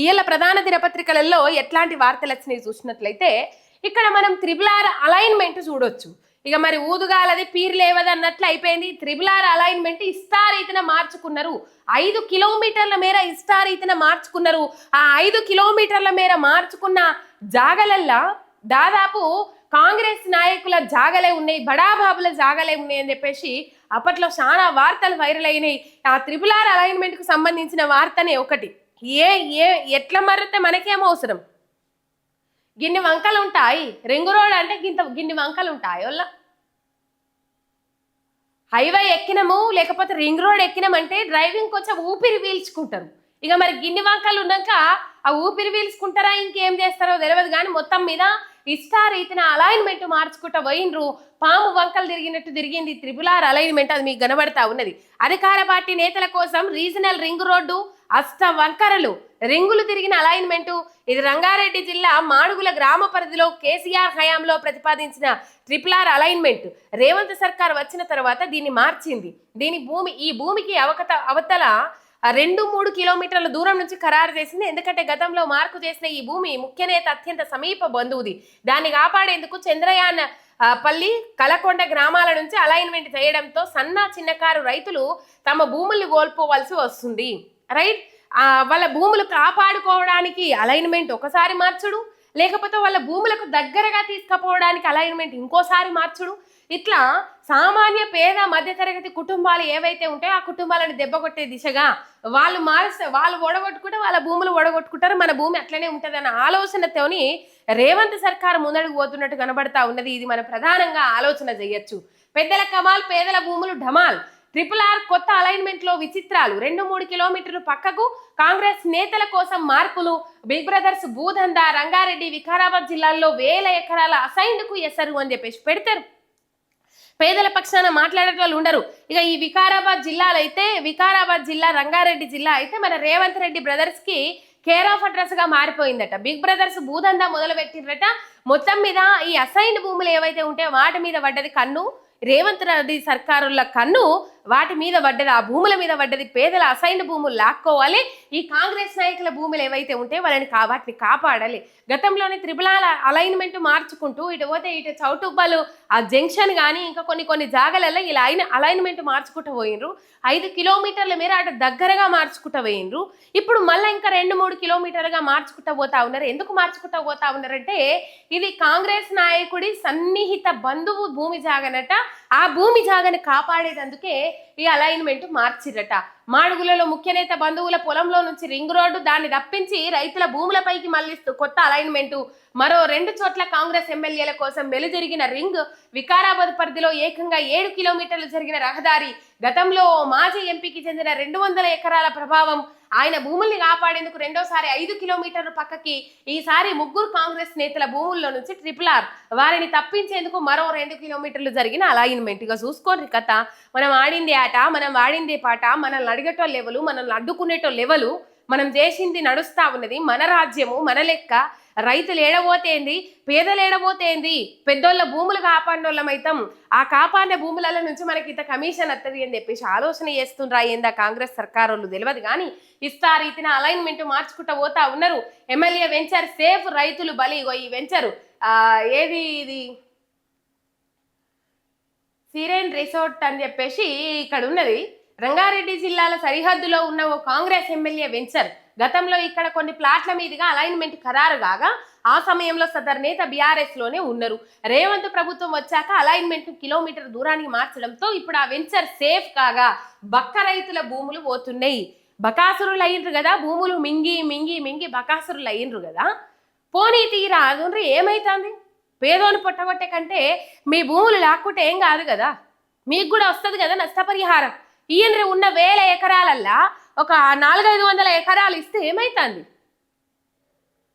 ఇయ్యాల ప్రధాన దినపత్రికలలో ఎట్లాంటి వార్తలు వచ్చినాయి చూసినట్లయితే ఇక్కడ మనం త్రిబుల్ ఆర్ అలైన్మెంట్ చూడొచ్చు. ఇక మరి ఊదుగాలది పీర్ లేవది అన్నట్లు అయిపోయింది. త్రిబుల్ ఆర్ అలైన్మెంట్ ఇష్టారీతిన మార్చుకున్నారు. ఐదు కిలోమీటర్ల మేర ఇష్టారీతిన మార్చుకున్నారు. ఆ ఐదు కిలోమీటర్ల మేర మార్చుకున్న జాగలల్లా దాదాపు కాంగ్రెస్ నాయకుల జాగలే ఉన్నాయి బడాబాబుల జాగలే ఉన్నాయి అని చెప్పేసి అప్పట్లో చాలా వార్తలు వైరల్ అయినాయి. ఆ త్రిపుల్ ఆర్ అలైన్మెంట్కు సంబంధించిన వార్తనే ఒకటి. ఏ ఏ ఎట్లా మరితే మనకేం అవసరం? గిన్ని వంకలు ఉంటాయి. రింగు రోడ్ అంటే గింత గిన్ని వంకలు ఉంటాయి వల్ల. హైవే ఎక్కినము లేకపోతే రింగ్ రోడ్ ఎక్కినామంటే డ్రైవింగ్ కొంచెం ఊపిరి పీల్చుకుంటారు. ఇక మరి గిన్ని వంకలు ఉన్నాక ఆ ఊపిరి పీల్చుకుంటారా? ఇంకేం చేస్తారో తెలియదు కానీ మొత్తం మీద ఇష్టారీతిన అలైన్మెంట్ మార్చుకుంటా పోయినరు పాము వంకలు తిరిగినట్టు తిరిగింది. త్రిపుల్ ఆర్ అలైన్మెంట్ అది మీకు కనబడతా ఉన్నది. అధికార పార్టీ నేతల కోసం రీజనల్ రింగ్ రోడ్డు అష్ట వంకరలు. రింగులు తిరిగిన అలైన్మెంటు. ఇది రంగారెడ్డి జిల్లా మాడుగుల గ్రామ పరిధిలో కేసీఆర్ హయాంలో ప్రతిపాదించిన ట్రిపుల్ ఆర్ అలైన్మెంట్. రేవంత్ సర్కార్ వచ్చిన తర్వాత దీన్ని మార్చింది. దీని భూమి ఈ భూమికి అవకత అవతల రెండు మూడు కిలోమీటర్ల దూరం నుంచి ఖరారు చేసింది. ఎందుకంటే గతంలో మార్పు చేసిన ఈ భూమి ముఖ్య నేత అత్యంత సమీప బంధువుది. దాన్ని కాపాడేందుకు చంద్రయాన్ పల్లి కలకొండ గ్రామాల నుంచి అలైన్మెంట్ చేయడంతో సన్న చిన్నకారు రైతులు తమ భూముల్ని కోల్పోవలసి వస్తుంది. రైట్ వాళ్ళ భూములు కాపాడుకోవడానికి అలైన్మెంట్ ఒకసారి మార్చుడు. లేకపోతే వాళ్ళ భూములకు దగ్గరగా తీసుకుపోవడానికి అలైన్మెంట్ ఇంకోసారి మార్చుడు. ఇట్లా సామాన్య పేద మధ్యతరగతి కుటుంబాలు ఏవైతే ఉంటాయో ఆ కుటుంబాలను దెబ్బకొట్టే దిశగా వాళ్ళు మారిస్తే వాళ్ళు ఓడగొట్టుకుంటే వాళ్ళ భూములు ఓడగొట్టుకుంటారు. మన భూమి అట్లనే ఉంటుంది అన్న ఆలోచనతోని రేవంత్ సర్కార్ ముందడుగు పోతున్నట్టు కనబడతా ఉన్నది. ఇది మన ప్రధానంగా ఆలోచన చేయొచ్చు. పెద్దల కమాల్ పేదల భూములు ఢమాల్. ట్రిపుల్ ఆర్ కొత్త అలైన్మెంట్లో విచిత్రాలు. రెండు మూడు కిలోమీటర్లు పక్కకు కాంగ్రెస్ నేతల కోసం మార్పులు. బిగ్ బ్రదర్స్ భూదంద రంగారెడ్డి వికారాబాద్ జిల్లాల్లో వేల ఎకరాల అసైన్డ్కు ఎసరు అని చెప్పేసి పెడతారు. పేదల పక్షాన మాట్లాడేటోళ్ళు ఉండరు. ఇక ఈ వికారాబాద్ జిల్లాలో అయితే వికారాబాద్ జిల్లా రంగారెడ్డి జిల్లా అయితే మన రేవంత్ రెడ్డి బ్రదర్స్కి కేర్ ఆఫ్ అడ్రస్గా మారిపోయిందట. బిగ్ బ్రదర్స్ భూదందా మొదలు పెట్టిండ్రట మొత్తం మీద ఈ అసైన్డ్ భూములు ఏవైతే ఉంటే వాటి మీద పడ్డది కన్ను. రేవంత్ రెడ్డి సర్కారుల కన్ను వాటి మీద పడ్డది ఆ భూముల మీద పడ్డది పేదల అసైన్ భూములు లాక్కోవాలి. ఈ కాంగ్రెస్ నాయకుల భూములు ఏవైతే ఉంటాయో వాళ్ళని కా వాటిని కాపాడాలి. గతంలోనే త్రిపులాల అలైన్మెంట్ మార్చుకుంటూ ఇటు పోతే ఇటు చౌటుబ్బలు ఆ జంక్షన్ కానీ ఇంకా కొన్ని కొన్ని జాగలలో ఇలా అయిన అలైన్మెంట్ మార్చుకుంటూ పోయినరు ఐదు కిలోమీటర్ల మేర అటు దగ్గరగా మార్చుకుంటూ పోయినరు ఇప్పుడు మళ్ళీ ఇంకా రెండు మూడు కిలోమీటర్లుగా మార్చుకుంటూ పోతా ఉన్నారు. ఎందుకు మార్చుకుంటూ పోతా ఉన్నారంటే ఇది కాంగ్రెస్ నాయకుడి సన్నిహిత బంధువు భూమి జాగనట. ఆ భూమి జాగని కాపాడేదందుకే ఈ అలైన్మెంట్ మార్చిరట. మాడుగులలో ముఖ్యనేత బంధువుల పొలంలో నుంచి రింగ్ రోడ్డు దాన్ని తప్పించి రైతుల భూములపైకి మళ్ళిస్తూ కొత్త అలైన్మెంట్ మరో రెండు చోట్ల కాంగ్రెస్ ఎమ్మెల్యేల కోసం వెలుజరిగిన రింగ్ వికారాబాద్ పరిధిలో ఏకంగా ఏడు కిలోమీటర్లు జరిగిన రహదారి. గతంలో మాజీ ఎంపీకి చెందిన రెండు వందల ఎకరాల ప్రభావం ఆయన భూముల్ని కాపాడేందుకు రెండోసారి ఐదు కిలోమీటర్ల పక్కకి ఈసారి ముగ్గురు కాంగ్రెస్ నేతల భూముల్లో నుంచి ట్రిపుల్ ఆర్. వారిని తప్పించేందుకు మరో రెండు కిలోమీటర్లు జరిగిన అలైన్మెంట్ ఇక చూసుకోండి కథ. మనం ఆడింది ఆట మనం వాడిందే పాట మనల్ని అడిగేటోళ్ళు లెవెలు మనల్ని అడ్డుకునేటో లెవెలు మనం చేసింది నడుస్తా ఉన్నది మన రాజ్యము మన లెక్క. రైతులు ఏడబోతేంది పేదలు ఏడబోతేంది పెద్దోళ్ళ భూములు కాపాడినోళ్ళమైతాం ఆ కాపాడిన భూముల నుంచి మనకి ఇంత కమిషన్ వస్తుంది అని చెప్పేసి ఆలోచన చేస్తుండ్రా ఏందా కాంగ్రెస్ సర్కారు వాళ్ళు తెలియదు కానీ ఇస్తా రీతిన అలైన్మెంట్ మార్చుకుంటూ పోతా ఉన్నారు. ఎమ్మెల్యే వెంచర్ సేఫ్ రైతులు బలి ఈ వెంచరు ఆ, ఏది ఇది? సిరేన్ రిసార్ట్ అని చెప్పేసి ఇక్కడ ఉన్నది. రంగారెడ్డి జిల్లాల సరిహద్దులో ఉన్న ఓ కాంగ్రెస్ ఎమ్మెల్యే వెంచర్ గతంలో ఇక్కడ కొన్ని ప్లాట్ల మీదుగా అలైన్మెంట్ ఖరారు కాగా ఆ సమయంలో సదర్ నేత బీఆర్ఎస్లోనే ఉన్నారు. రేవంత్ ప్రభుత్వం వచ్చాక అలైన్మెంట్ కిలోమీటర్ దూరానికి మార్చడంతో ఇప్పుడు ఆ వెంచర్ సేఫ్ కాగా బక్క రైతుల భూములు పోతున్నాయి. బకాసురులు అయ్యిండ్రు కదా భూములు మింగి మింగి మింగి బకాసురులు అయ్యిండ్రు కదా. పోనీ తీరా అదుండ్రి ఏమైతుంది? పేదోని పొట్టగొట్టే కంటే మీ భూములు లాక్కుంటే ఏం కాదు కదా. మీకు కూడా వస్తుంది కదా నష్టపరిహారం. ఈయన ఉన్న వేల ఎకరాలల్లా ఒక నాలుగైదు వందల ఎకరాలు ఇస్తే ఏమైతుంది?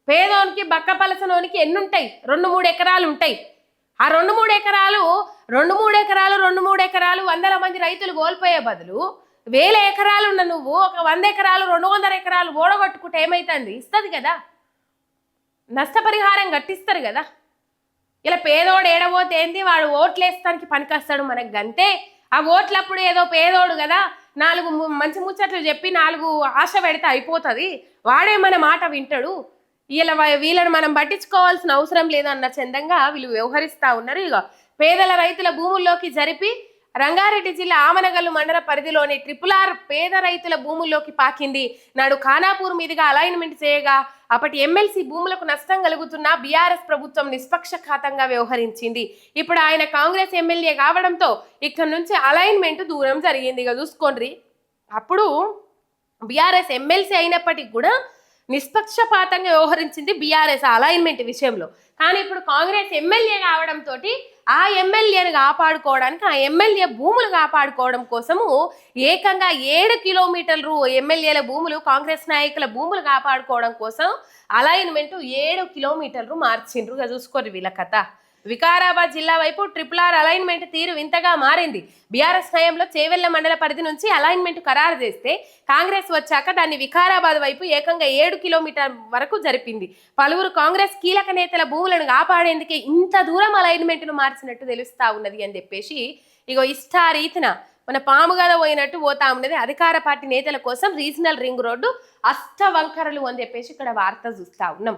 పేదోనికి బక్క పలసనోనికి ఎన్ని ఉంటాయి రెండు మూడు ఎకరాలు ఉంటాయి. ఆ రెండు మూడు ఎకరాలు రెండు మూడు ఎకరాలు రెండు మూడు ఎకరాలు వందల మంది రైతులు కోల్పోయే బదులు వేల ఎకరాలు ఉన్న నువ్వు ఒక వంద ఎకరాలు రెండు వందల ఎకరాలు ఓడగొట్టుకుంటే ఏమైతుంది? ఇస్తుంది కదా. నష్టపరిహారం గట్టిస్తారు కదా. ఇలా పేదోడు ఏడబోతే ఏంది? వాడు ఓట్లేస్తానికి పనికొస్తాడు మనకు గంతే. ఆ ఓట్లప్పుడు ఏదో పేదోడు కదా నాలుగు మంచి ముచ్చట్లు చెప్పి నాలుగు ఆశ పెడితే అయిపోతుంది. వాడే మన మాట వింటాడు. వీళ్ళ వీళ్ళని మనం పట్టించుకోవాల్సిన అవసరం లేదన్న చందంగా వీళ్ళు వ్యవహరిస్తూ ఉన్నారు. ఇక పేదల రైతుల భూముల్లోకి జరిపి రంగారెడ్డి జిల్లా ఆమనగల్లు మండల పరిధిలోని ట్రిపుల్ ఆర్ పేద రైతుల భూముల్లోకి పాకింది. నాడు ఖానాపూర్ మీదుగా అలైన్మెంట్ చేయగా అప్పటి ఎమ్మెల్సీ భూములకు నష్టం కలుగుతున్న బీఆర్ఎస్ ప్రభుత్వం నిష్పక్షపాతంగా వ్యవహరించింది. ఇప్పుడు ఆయన కాంగ్రెస్ ఎమ్మెల్యే కావడంతో ఇక్కడ నుంచి అలైన్మెంట్ దూరం జరిగింది. ఇక చూసుకోండి. అప్పుడు బీఆర్ఎస్ ఎమ్మెల్సీ అయినప్పటికీ కూడా నిష్పక్షపాతంగా వ్యవహరించింది బీఆర్ఎస్ అలైన్మెంట్ విషయంలో. కానీ ఇప్పుడు కాంగ్రెస్ ఎమ్మెల్యే కావడంతో ఆ ఎమ్మెల్యేను కాపాడుకోవడానికి ఆ ఎమ్మెల్యే భూములు కాపాడుకోవడం కోసము ఏకంగా ఏడు కిలోమీటర్లు ఎమ్మెల్యేల భూములు కాంగ్రెస్ నాయకుల భూములు కాపాడుకోవడం కోసం అలైన్మెంట్ ఏడు కిలోమీటర్లు మార్చిండ్రుగా చూసుకోరు వీళ్ళ కథ. వికారాబాద్ జిల్లా వైపు ట్రిపుల్ ఆర్ అలైన్మెంట్ తీరు వింతగా మారింది. బీఆర్ఎస్ హయాంలో చేవెళ్ళ మండల పరిధి నుంచి అలైన్మెంట్ ఖరారు చేస్తే కాంగ్రెస్ వచ్చాక దాన్ని వికారాబాద్ వైపు ఏకంగా ఏడు కిలోమీటర్ వరకు జరిపింది. పలువురు కాంగ్రెస్ కీలక నేతల భూములను కాపాడేందుకే ఇంత దూరం అలైన్మెంట్ను మార్చినట్టు తెలుస్తా ఉన్నది అని చెప్పేసి ఇగో ఇష్టారీతిన మన పాము గద పోయినట్టు పోతా ఉన్నది. అధికార పార్టీ నేతల కోసం రీజనల్ రింగ్ రోడ్డు అష్టవంకరలు అని చెప్పేసి ఇక్కడ వార్త చూస్తా ఉన్నాం.